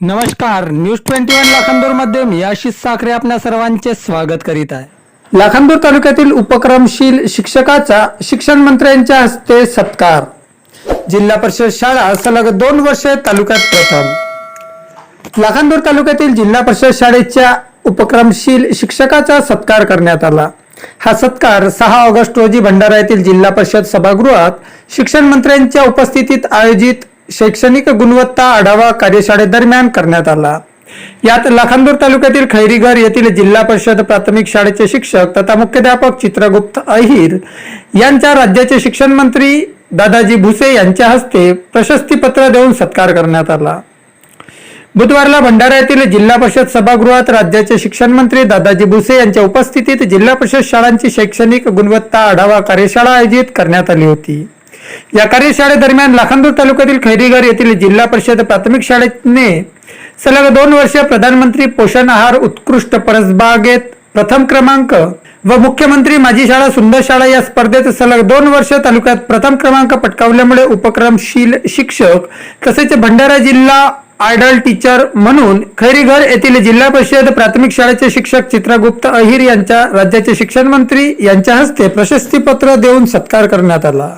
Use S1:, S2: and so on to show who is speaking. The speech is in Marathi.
S1: नमस्कार न्यूज ट्वेंटी वन लाखांदूरमध्ये मी आशिष साखरे आपल्या सर्वांचे स्वागत करीत आहे. लाखांदूर तालुक्यातील उपक्रमशील शिक्षकाचा शिक्षण मंत्र्यांच्या हस्ते सत्कार. जिल्हा परिषद शाळा सलग दोन वर्षे तालुक्यात प्रथम. लाखांदूर तालुक्यातील जिल्हा परिषद शाळेच्या उपक्रमशील शिक्षकाचा सत्कार करण्यात आला. हा सत्कार सहा ऑगस्ट रोजी भंडारा येथील जिल्हा परिषद सभागृहात शिक्षण मंत्र्यांच्या उपस्थितीत आयोजित शैक्षणिक गुणवत्ता आढावा कार्यशाळेदरम्यान करण्यात आला. यात लाखांदूर तालुक्यातील खैरीघर येथील जिल्हा परिषद प्राथमिक शाळेचे शिक्षक तथा मुख्याध्यापक चित्रगुप्त अहिर यांच्या राज्याचे शिक्षण मंत्री दादाजी भुसे यांच्या हस्ते प्रशस्तीपत्र देऊन सत्कार करण्यात आला. बुधवारला भंडारा येथील जिल्हा परिषद सभागृहात राज्याचे शिक्षण मंत्री दादाजी भुसे यांच्या उपस्थितीत जिल्हा परिषद शाळांची शैक्षणिक गुणवत्ता आढावा कार्यशाळा आयोजित करण्यात आली होती. या कार्यशाळेदरम्यान लाखांदूर तालुक्यातील खैरीघर येथील जिल्हा परिषद प्राथमिक शाळेने सलग दोन वर्ष प्रधानमंत्री पोषण आहार उत्कृष्ट परसबागेत प्रथम क्रमांक व मुख्यमंत्री माझी शाळा सुंदर शाळा या स्पर्धेत सलग दोन वर्ष तालुक्यात प्रथम क्रमांक पटकावल्यामुळे उपक्रमशील शिक्षक तसेच भंडारा जिल्हा आयडल टीचर म्हणून खैरीघर येथील जिल्हा परिषद प्राथमिक शाळेचे शिक्षक चित्रगुप्त अहिर यांच्या राज्याचे शिक्षण मंत्री यांच्या हस्ते प्रशस्तीपत्र देऊन सत्कार करण्यात आला.